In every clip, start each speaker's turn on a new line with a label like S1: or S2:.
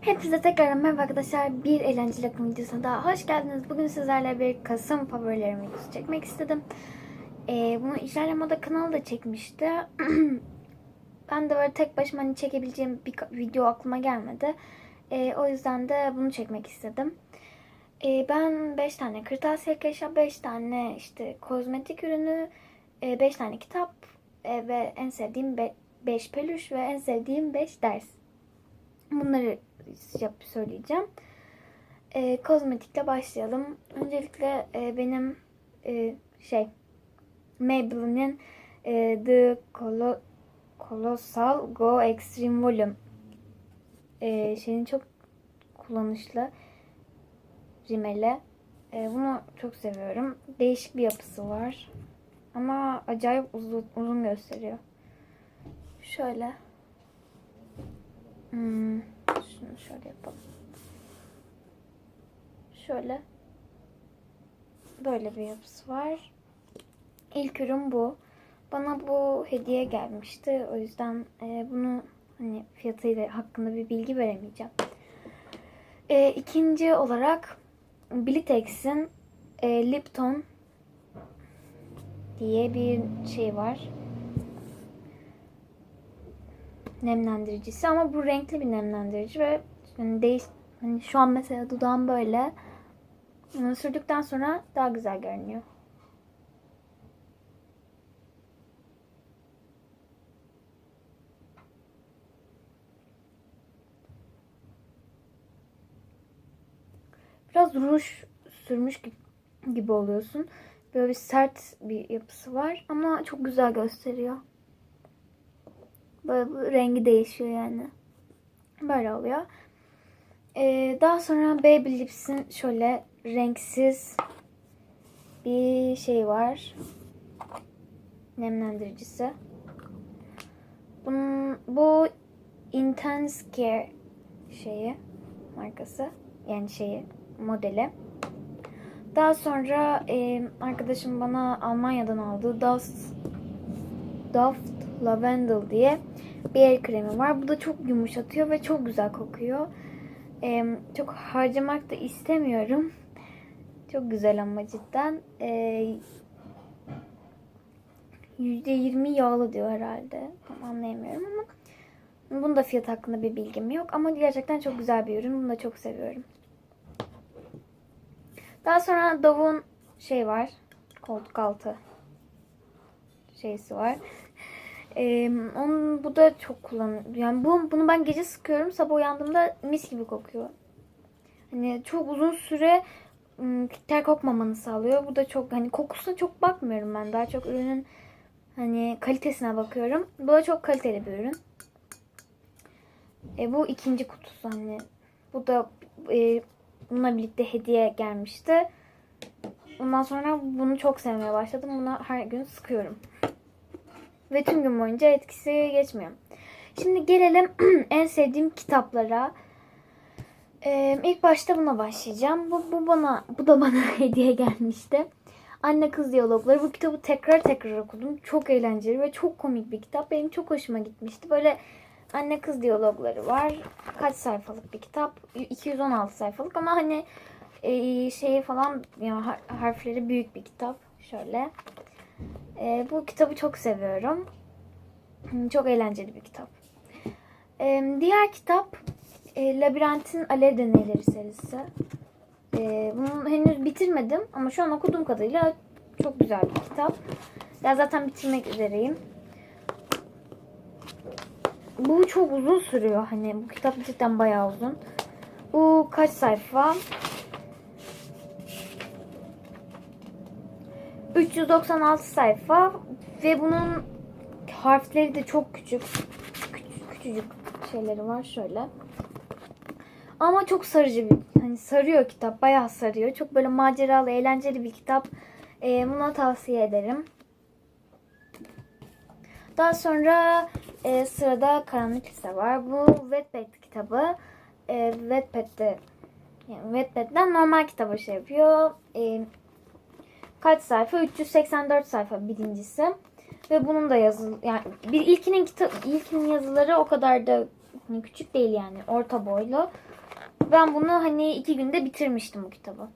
S1: Hepinize tekrar merhaba arkadaşlar. Bir eğlenceli akım videosuna daha hoş geldiniz. Bugün sizlerle bir Kasım favorilerim videosu çekmek istedim. Ee, bunu İcrale Moda kanalı da çekmişti. ben de böyle tek başıma hani çekebileceğim bir video aklıma gelmedi. Ee, o yüzden de bunu çekmek istedim. Ee, ben 5 tane kırtasiye eşya, 5 tane işte kozmetik ürünü, 5 tane kitap e, ve en sevdiğim 5 peluş ve en sevdiğim 5 ders. Bunları yap söyleyeceğim. E, kozmetikle başlayalım. Öncelikle e, benim e, şey Maybelline'in e, The Colo Colossal Go Extreme Volume e, şeyin çok kullanışlı rimeli. E, bunu çok seviyorum. Değişik bir yapısı var. Ama acayip uzun, uzun gösteriyor. Şöyle. Hmm, şunu şöyle yapalım. Şöyle. Böyle bir yapısı var. İlk ürün bu. Bana bu hediye gelmişti. O yüzden e, bunu hani fiyatıyla hakkında bir bilgi veremeyeceğim. E, ikinci olarak Blitex'in e, Lipton diye bir şey var. Nemlendiricisi ama bu renkli bir nemlendirici ve hani değiş hani şu an mesela dudağım böyle. Bunu sürdükten sonra daha güzel görünüyor. Biraz ruj sürmüş gibi oluyorsun. Böyle bir sert bir yapısı var ama çok güzel gösteriyor. Böyle rengi değişiyor yani. Böyle oluyor. Ee, daha sonra Baby Lips'in şöyle renksiz bir şey var. Nemlendiricisi. Bunun, bu Intense Care şeyi markası. Yani şeyi modeli. Daha sonra e, arkadaşım bana Almanya'dan aldığı Dust Daft Lavendel diye bir el kremi var. Bu da çok yumuşatıyor ve çok güzel kokuyor. E, çok harcamak da istemiyorum. Çok güzel ama cidden. E, %20 yağlı diyor herhalde. Tam anlayamıyorum ama bunun da fiyat hakkında bir bilgim yok. Ama gerçekten çok güzel bir ürün. Bunu da çok seviyorum. Daha sonra Dove'un şey var. Koltuk altı şeysi var. Ee, onun, bu da çok kullanılıyor. Yani bu, bunu ben gece sıkıyorum. Sabah uyandığımda mis gibi kokuyor. Hani çok uzun süre ter kokmamanı sağlıyor. Bu da çok hani kokusuna çok bakmıyorum ben. Daha çok ürünün hani kalitesine bakıyorum. Bu da çok kaliteli bir ürün. E, bu ikinci kutusu hani. Bu da e, bununla birlikte hediye gelmişti. Ondan sonra bunu çok sevmeye başladım. Buna her gün sıkıyorum. Ve tüm gün boyunca etkisi geçmiyor. Şimdi gelelim en sevdiğim kitaplara. Ee, ilk başta buna başlayacağım. Bu, bu bana bu da bana hediye gelmişti. Anne kız diyalogları. Bu kitabı tekrar tekrar okudum. Çok eğlenceli ve çok komik bir kitap. Benim çok hoşuma gitmişti. Böyle anne kız diyalogları var. Kaç sayfalık bir kitap? 216 sayfalık ama hani e, şeyi falan ya har- harfleri büyük bir kitap. Şöyle. E, bu kitabı çok seviyorum. Hmm, Çok eğlenceli bir kitap. E, diğer kitap e, Labirentin Alev Deneyleri serisi. E, bunu henüz bitirmedim ama şu an okuduğum kadarıyla çok güzel bir kitap. Ya zaten bitirmek üzereyim. Bu çok uzun sürüyor. Hani bu kitap cidden bayağı uzun. Bu kaç sayfa? 396 sayfa ve bunun harfleri de çok küçük. Küçük küçücük şeyleri var şöyle. Ama çok sarıcı bir hani sarıyor kitap. Bayağı sarıyor. Çok böyle maceralı, eğlenceli bir kitap. Ee, buna tavsiye ederim. Daha sonra e, sırada Karanlık Lise var. Bu Wattpad kitabı. E, Wattpad'de yani Wattpad'den normal kitaba şey yapıyor. E, kaç sayfa? 384 sayfa birincisi. Ve bunun da yazı yani bir ilkinin kitap ilkinin yazıları o kadar da Hani küçük değil yani orta boylu. Ben bunu hani iki günde bitirmiştim bu kitabı.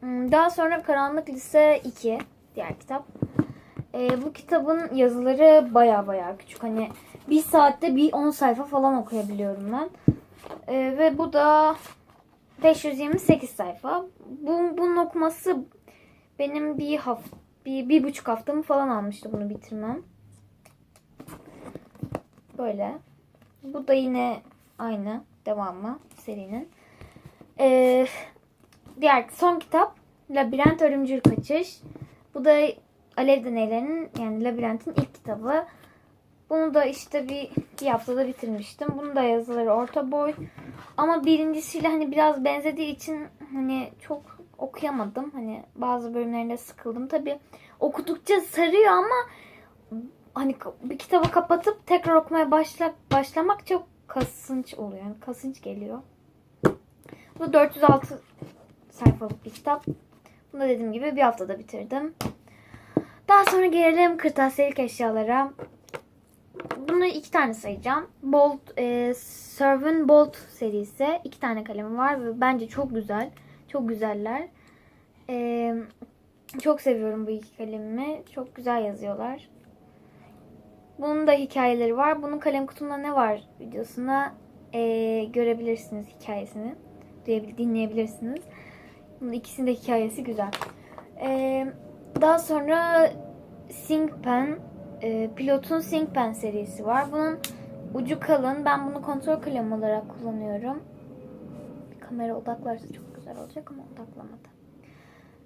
S1: Hmm, Daha sonra Karanlık Lise 2 diğer kitap. Ee, bu kitabın yazıları baya baya küçük. Hani bir saatte bir 10 sayfa falan okuyabiliyorum ben. Ee, ve bu da 528 sayfa. Bu, bunun okuması benim bir hafta, bir, bir buçuk haftamı falan almıştı bunu bitirmem. Böyle. Bu da yine aynı devamı serinin. Ee, diğer son kitap Labirent Ölümcül Kaçış. Bu da Alev Deneylerinin yani Labirent'in ilk kitabı. Bunu da işte bir, bir haftada bitirmiştim. Bunun da yazıları orta boy. Ama birincisiyle hani biraz benzediği için hani çok okuyamadım. Hani bazı bölümlerinde sıkıldım. Tabi okudukça sarıyor ama hani bir kitabı kapatıp tekrar okumaya başla, başlamak çok kasınç oluyor. Yani kasınç geliyor. Bu 406 sayfalık bir kitap. Bunu da dediğim gibi bir haftada bitirdim. Daha sonra gelelim kırtasiyelik eşyalara. Bunu iki tane sayacağım. Bolt, e, Servant Bolt serisi. iki tane kalemi var ve bence çok güzel. Çok güzeller. E, çok seviyorum bu iki kalemimi. Çok güzel yazıyorlar. Bunun da hikayeleri var. Bunun kalem kutumda ne var videosunda e, görebilirsiniz hikayesini. Dinleyebilirsiniz. Bunun ikisinin de hikayesi güzel. E, daha sonra ThinkPen e, Pilot'un ThinkPen serisi var. Bunun ucu kalın. Ben bunu kontrol kalemi olarak kullanıyorum. Kamera odaklarsa çok güzel olacak ama odaklamadı.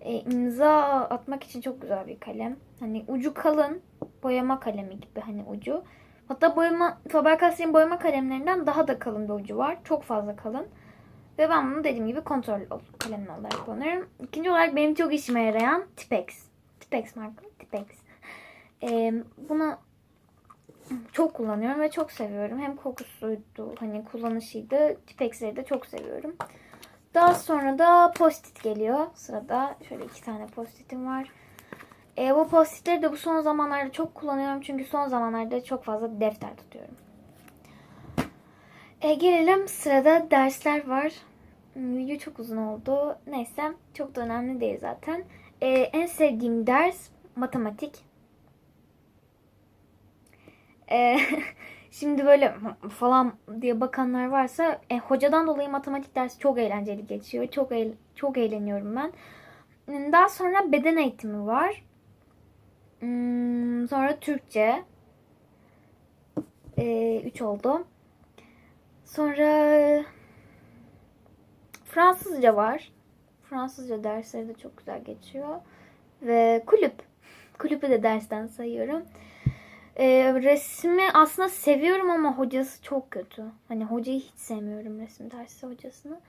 S1: E, imza atmak için çok güzel bir kalem. Hani ucu kalın. Boyama kalemi gibi hani ucu. Hatta boyama Faber-Castell'in boyama kalemlerinden daha da kalın bir ucu var. Çok fazla kalın. Ve ben bunu dediğim gibi kontrol kalemi olarak kullanıyorum. İkinci olarak benim çok işime yarayan Tipex. Tipex marka. Tipex. Ee, bunu çok kullanıyorum ve çok seviyorum. Hem kokusuydu, hani kullanışıydı. Tipex'leri de çok seviyorum. Daha sonra da post-it geliyor sırada. Şöyle iki tane post-it'im var. Ee, bu post-it'leri de bu son zamanlarda çok kullanıyorum. Çünkü son zamanlarda çok fazla defter tutuyorum. Ee, gelelim sırada dersler var. Hmm, Video çok uzun oldu. Neyse çok da önemli değil zaten. Ee, en sevdiğim ders matematik. Ee, şimdi böyle falan diye bakanlar varsa e, hocadan dolayı matematik dersi çok eğlenceli geçiyor. Çok eğ- çok eğleniyorum ben. Hmm, Daha sonra beden eğitimi var. Hmm, Sonra Türkçe. 3 oldu. Sonra Fransızca var. Fransızca dersleri de çok güzel geçiyor. Ve kulüp. Kulüpü de dersten sayıyorum. Ee, resmi aslında seviyorum ama hocası çok kötü. Hani hocayı hiç sevmiyorum resim dersi hocasını.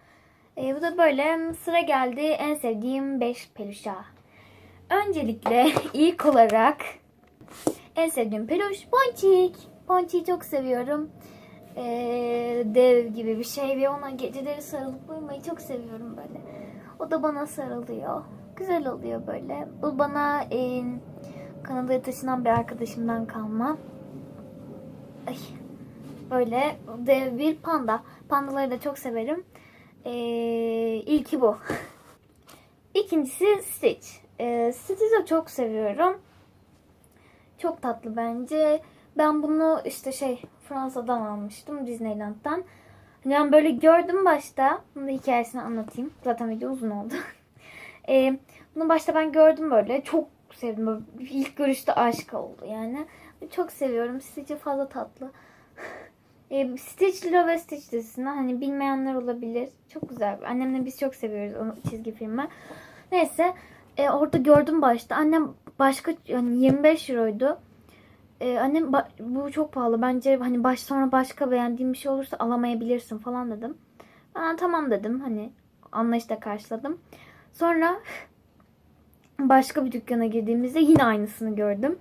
S1: Ee, bu da böyle sıra geldi en sevdiğim 5 peluşa. Öncelikle ilk olarak en sevdiğim peluş Ponçik. Ponçik'i çok seviyorum. Ee, dev gibi bir şey ve ona geceleri sarılıp uyumayı çok seviyorum böyle. O da bana sarılıyor. Güzel oluyor böyle. Bu bana e, Kanada'ya taşınan bir arkadaşımdan kalma. Ay, böyle dev bir panda. Pandaları da çok severim. Ee, ilki bu. İkincisi Stitch. Ee, Stitch'i de çok seviyorum. Çok tatlı bence. Ben bunu işte şey Fransa'dan almıştım Disneyland'dan. Yani böyle gördüm başta. Bunun da hikayesini anlatayım. Zaten video uzun oldu. Ee, bunu başta ben gördüm böyle. Çok sevdim. Böyle ilk görüşte aşık oldu yani. Çok seviyorum. Stitch'i fazla tatlı. E, Stitch Lilo ve Stitch dizisinden hani bilmeyenler olabilir. Çok güzel. Annemle biz çok seviyoruz o çizgi filmi. Neyse e, orada gördüm başta. Annem başka yani 25 euroydu. E, annem "Ba- bu çok pahalı. Bence hani baş sonra başka beğendiğim bir şey olursa alamayabilirsin falan dedim. Ben tamam dedim. Hani anlayışla karşıladım. Sonra başka bir dükkana girdiğimizde yine aynısını gördüm.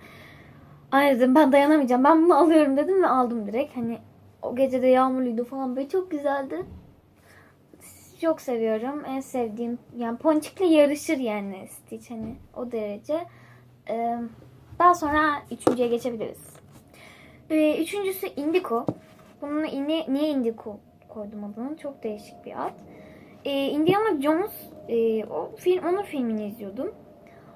S1: Ay dedim ben dayanamayacağım. Ben bunu alıyorum dedim ve aldım direkt. Hani o gece de yağmurluydu falan böyle çok güzeldi. Çok seviyorum. En sevdiğim yani Ponçik'le yarışır yani Stitch hani o derece. Ee, daha sonra üçüncüye geçebiliriz. Ee, üçüncüsü Indigo. Bunun niye, niye Indigo koydum adını? Çok değişik bir ad. Ee, Indiana Jones e, o film onun filmini izliyordum.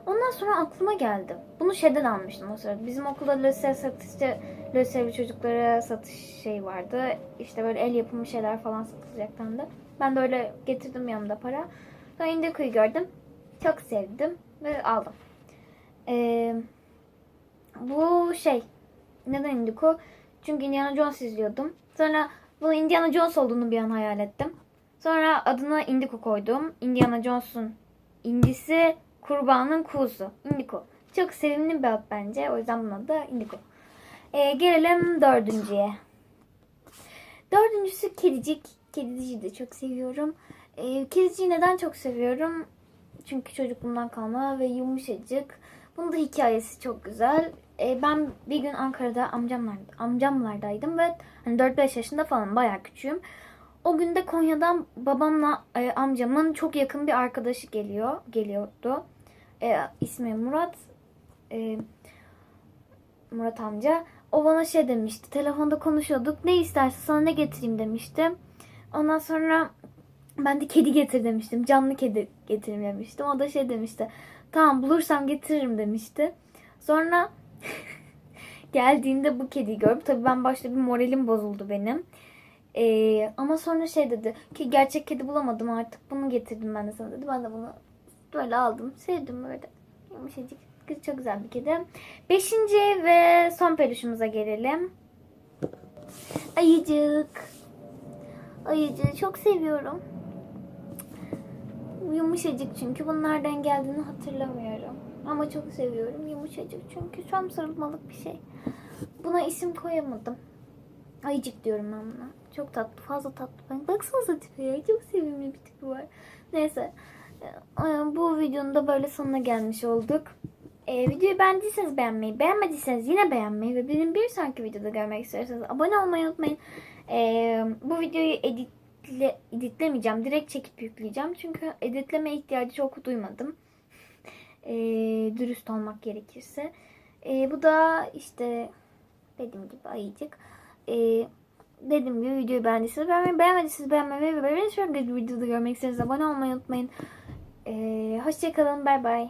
S1: Ondan sonra aklıma geldi. Bunu şeyden almıştım o sırada. Bizim okulda lösev satışçı lösevli çocuklara satış şey vardı. İşte böyle el yapımı şeyler falan satılacaktı da. Ben de öyle getirdim yanımda para. Sonra Indigo'yu gördüm. Çok sevdim ve aldım. Ee, bu şey neden Indigo? Çünkü Indiana Jones izliyordum. Sonra bu Indiana Jones olduğunu bir an hayal ettim. Sonra adına Indigo koydum. Indiana Jones'un indisi, kurbanın kuzu. Indigo. Çok sevimli bir ad bence. O yüzden bunun adı da Indigo. Ee, gelelim dördüncüye. Dördüncüsü kedicik. Kediciyi de çok seviyorum. Ee, kediciyi neden çok seviyorum? Çünkü çocukluğumdan kalma ve yumuşacık. Bunun da hikayesi çok güzel. Ee, ben bir gün Ankara'da amcamlar, amcamlardaydım ve hani 4-5 yaşında falan bayağı küçüğüm. O gün de Konya'dan babamla e, amcamın çok yakın bir arkadaşı geliyor, geliyordu. E, ismi Murat. E, Murat amca. O bana şey demişti. Telefonda konuşuyorduk. Ne istersen sana ne getireyim demişti. Ondan sonra ben de kedi getir demiştim. Canlı kedi getireyim demiştim. O da şey demişti. Tamam bulursam getiririm demişti. Sonra geldiğinde bu kediyi gördüm. Tabii ben başta bir moralim bozuldu benim. Ee, ama sonra şey dedi ki gerçek kedi bulamadım artık bunu getirdim ben de sana dedi. Ben de bunu böyle aldım. Sevdim böyle. Yumuşacık. Çok güzel bir kedi. Beşinci ve son peluşumuza gelelim. Ayıcık. Ayıcığı çok seviyorum. Yumuşacık çünkü bunlardan geldiğini hatırlamıyorum. Ama çok seviyorum. Yumuşacık çünkü tam sarılmalık bir şey. Buna isim koyamadım. Ayıcık diyorum ben buna. Çok tatlı. Fazla tatlı. Baksanıza tipe ya. Çok sevimli bir tipi var. Neyse. Ee, Bu videonun da böyle sonuna gelmiş olduk. Ee, videoyu beğendiyseniz beğenmeyi, beğenmediyseniz yine beğenmeyi ve benim bir sonraki videoda görmek istiyorsanız abone olmayı unutmayın. Ee, bu videoyu editle, editlemeyeceğim. Direkt çekip yükleyeceğim. Çünkü editleme ihtiyacı çok duymadım. Ee, dürüst olmak gerekirse. Ee, bu da işte dediğim gibi ayıcık. Ee, dediğim gibi videoyu beğendiyseniz beğenmeyi, beğenmediyseniz beğenmeyi ve sonraki videoda görmek istiyorsanız abone olmayı unutmayın. Ee, hoşçakalın, bay bay.